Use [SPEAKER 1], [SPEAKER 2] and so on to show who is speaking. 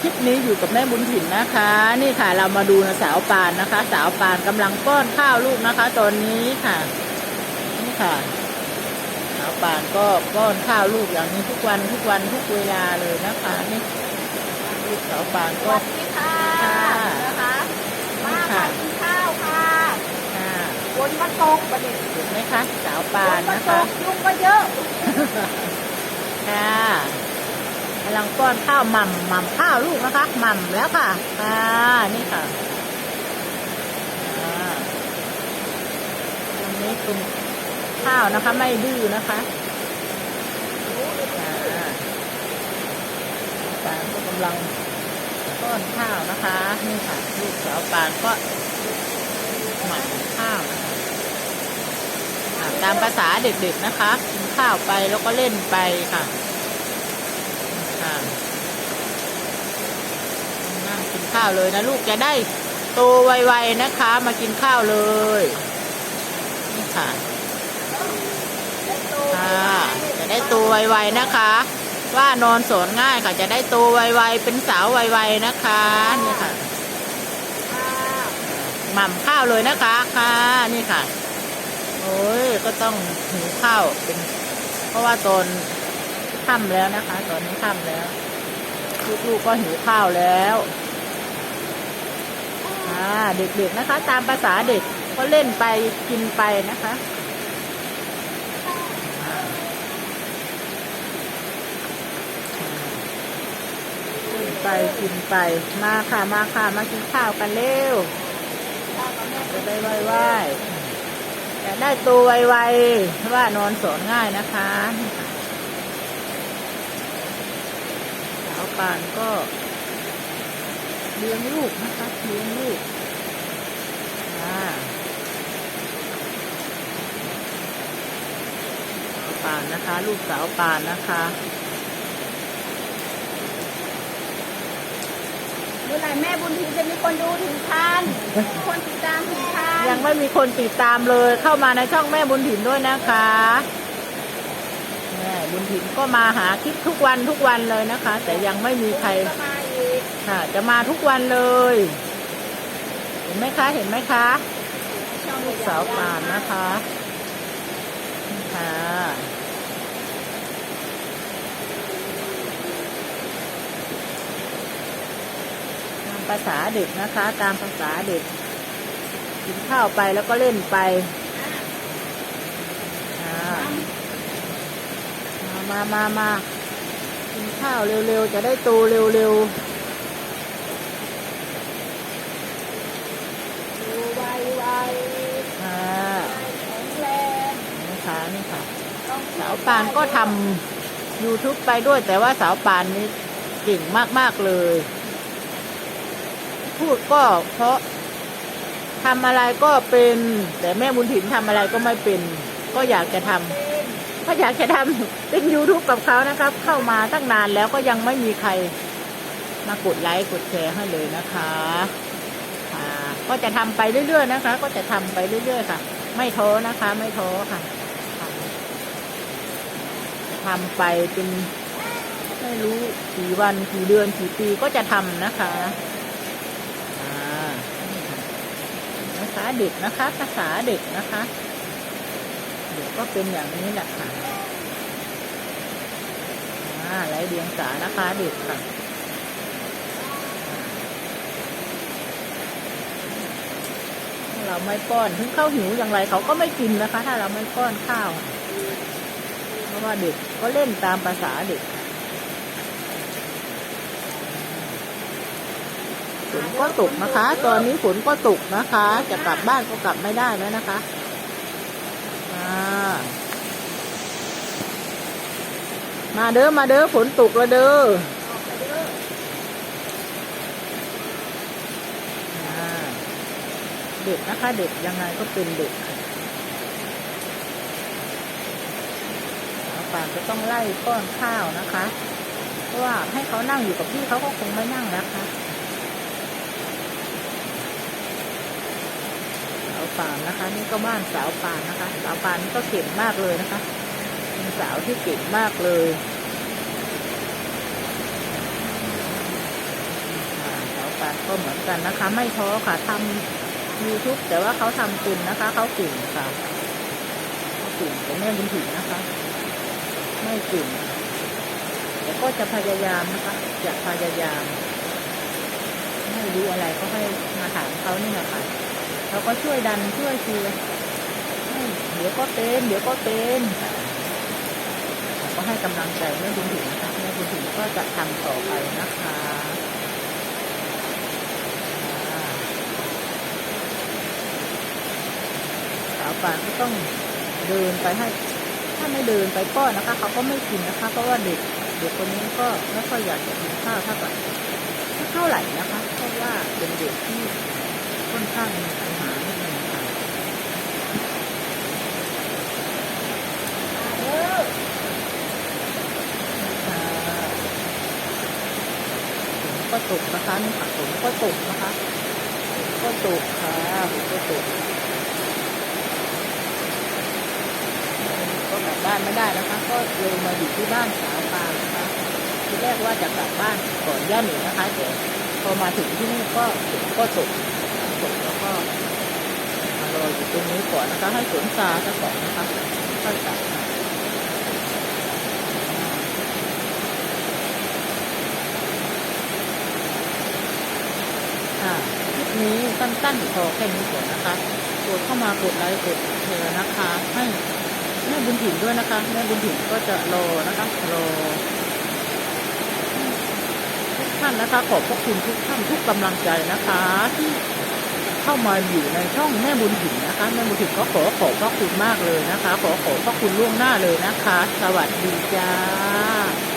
[SPEAKER 1] คลิปนี้อยู่กับแม่บุญถิ่นนะคะ นี่ค่ะเรามาดูนะสาวปานนะคะ สาวปานกำลังป้อนข้าวลูกนะคะ ตอนนี้ค่ะ นี่ค่ะ สาวปานก็ป้อนข้าวลูกอย่างนี้ทุกวันทุกวันทุกเวลาเลยนะคะนี่ลูกสาวปาน
[SPEAKER 2] ส
[SPEAKER 1] ก็
[SPEAKER 2] วัสดีค่ะ
[SPEAKER 1] ค่ะ
[SPEAKER 2] นะคะมา
[SPEAKER 1] ค่ะ
[SPEAKER 2] ค่ะกินข้าวค่ะ
[SPEAKER 1] ค่ะ
[SPEAKER 2] ฝนมาตกประเด็น
[SPEAKER 1] เห็นไหมคะ สาว
[SPEAKER 2] ฝ
[SPEAKER 1] ปาน
[SPEAKER 2] นมา
[SPEAKER 1] นะ
[SPEAKER 2] ต
[SPEAKER 1] คะ
[SPEAKER 2] กยุงก็เยอะ
[SPEAKER 1] ค่ะ กำลังป้อนข้าวหม่ำหม่ำข้าวลูกนะคะหม่ำแล้วค่ะค่ะนี่ค่ะอ่ตรงนี้คุณข้าวนะคะ ไม่ดื้อนะคะปานก็กำลังป้อนข้าวนะคะ นี่ค่ะลูกสาวปานก็หมั่นข้าวนะคะตามภาษาเด็กๆนะคะกินข้าวไปแล้วก็เล่นไปค่ะนั่งกิน ข้าวเลยนะลูกจะได้โตไวๆนะคะ มากินข้าวเลยนี่ค่ะค่ะจะได้โตไวๆนะคะ ว่านอนสอนง่ายค่ะ จะได้โตไวๆเป็นสาวไวๆนะคะนี่ค่ะ
[SPEAKER 2] ค่ะ
[SPEAKER 1] หม่ำข้าวเลยนะคะค่ะนี่ค่ะโอ้ยก็ต้องหิวข้าวเป็น เพราะว่าตอนค่ำแล้วนะคะ ตอนนี้ค่ำแล้วลูกๆก็หิวข้าวแล้ว เด็กๆนะคะ ตามภาษาเด็กก็เล่นไปกินไปนะคะอ่าเล่นไปกินไปมาค่ะมาค่ะมากินข้าวกันเร็ว
[SPEAKER 2] ข้าวกับแม่
[SPEAKER 1] จะได้ไวๆจะได้ตัวไวๆเพราะว่านอนสอนง่ายนะคะสาวปานก็ เลี้ยงลูกนะคะเลี้ยงลูกอ่าสาวปานนะคะ ลูกสาวปานนะคะ
[SPEAKER 2] เมื่อไหร่แม่บุญทีจะมีคนดูถึงพันมีคนติดตามถึงพัน
[SPEAKER 1] ยังไม่มีคนติดตามเลยเข้ามาในช่องแม่บุญถิ่นด้วยนะคะแม่บุญถิ่นก็มาหาคลิปทุกวันทุกวันเลยนะคะ แต่ยังไม่มีใคร
[SPEAKER 2] ก็มาอีก
[SPEAKER 1] ค่ะ จะมาทุกวันเลย เห็นไหมคะ เห็นไหมคะลูกสาวป่านนะคะค่ะตามภาษาเด็กนะคะ ตามภาษาเด็กกินข้าวไปแล้วก็เล่นไปมามามามากินข้าวเร็วๆ จะได้โตเร็ว
[SPEAKER 2] ดูไวไว
[SPEAKER 1] ๆค่ะ
[SPEAKER 2] แข็งแรง
[SPEAKER 1] นี่ค่ะนี่ค่ะ
[SPEAKER 2] ต้อง
[SPEAKER 1] สาวปานก็ทำ YouTube ไปด้วย แต่ว่าสาวปานนี้เก่งมาก ๆ เลย พูดก็เพราะทำอะไรก็เป็น แต่แม่บุญถิ่นทำอะไรก็ไม่เป็น ก็อยากจะทำก็อยากจะทำเป็น YouTube กับเขานะครับ เข้ามาตั้งนานแล้วก็ยังไม่มีใครมากดไลค์กดแชร์ให้เลยนะคะก็จะทำไปเรื่อย ๆ นะคะ ก็จะทำไปเรื่อย ๆ ค่ะ ไม่ท้อนะคะ ไม่ท้อค่ะ ทำไปเป็นไม่รู้กี่วันกี่เดือนกี่ปีก็จะทำนะคะอานี่ค่ะคะเด็กนะคะ ภาษาเด็กนะคะเด็กก็เป็นอย่างนี้แหละค่ะอาไรเดียงสานะคะเด็กค่ะเราไม่ป้อนถึงเขาหิวอย่างไรเขาก็ไม่กินนะคะ ถ้าเราไม่ป้อนข้าว ราะว่าเด็กก็เล่นตามภาษาเด็กฝนก็ตกนะคะ ตอนนี้ฝนก็ตกนะคะ จะกลับบ้านก็กลับไม่ได้แล้วนะคะอ่ามาเด้อมาเด้อฝนตกแล้วเด้อ
[SPEAKER 2] เด็
[SPEAKER 1] กนะคะ เด็กยังไงก็เป็นเด็ก ค่ะสาวป่านก็ต้องไล่ป้อนข้าวนะคะ เพราะว่าให้เขานั่งอยู่กับพี่เขาก็คงไม่นั่งนะคะสาวป่านนะคะ นี่ก็บ้านสาวป่านนะคะสาวป่านนี่ก็เก่งมากเลยนะคะเป็นสาวที่เก่งมากเลยเสาปานก็เหมือนกันนะคะ ไม่ท้อค่ะทำ YouTube แต่ว่าเขาทำเป็นนะคะ เขาเก่งค่ะเขาเก่งแต่แม่บุญถึงนะคะ ไม่เก่งแต่ก็จะพยายามนะคะจะพยายามไม่รู้อะไรก็ให้มาถามเขานี่นะคะเขาก็ช่วยดันช่วยเชีเดี๋ยวก็เป็นเดี๋ยวก็เป็นก็ให้กำลังใจแม่บุญถึงนะคะแม่บุญถึงก็จะทำต่อไปนะคะสาวปานก็ต้องเดินไปให้ ถ้าไม่เดินไปป้อนนะคะ เขาก็ไม่กินนะคะ เพราะว่าเด็กเด็กคนนี้ก็ไม่ค่อยอยากจะกินข้าวเท่าไหร่เท่าไหร่นะคะเพราะว่าเป็นเด็กที่ค่อนข้างมีปัญหานิดนึงค่ะ
[SPEAKER 2] เออ
[SPEAKER 1] ค่ะฝนก็ตกนะคะนี่ค่ะฝนก็ตกนะคะ ก็ตกค่ะก็ตกก็กลับบ้านไม่ได้นะคะ ก็เลยมาอยู่ที่บ้านสาวปางนะคะทีแรกว่าจะกลับบ้านก่อนย่าหนิงนะคะแต่พอมาถึงที่นี่ก็ก็ตกตกแล้วก็มารออยู่ตรงนี้ก่อนนะคะ ให้ฝนซาซะก่อนนะคะค่อยกลับมาค่ะคลิปนี้สั้นๆพอแค่นี้ก่อนนะคะ กดเข้ามากดไลค์กดแชร์นะคะ ให้ แม่บุญถิ่นด้วยนะคะแม่บุญถิ่นก็จะรอนะคะรอทุกท่านนะคะ ขอบพระคุณทุกท่านทุกกำลังใจนะคะ ที่เข้ามาอยู่ในช่องแม่บุญถิ่นนะคะแม่บุญถิ่นก็ขอขอบพระคุณมากเลยนะคะ ขอขอบพระคุณล่วงหน้าเลยนะคะ สวัสดีจ้า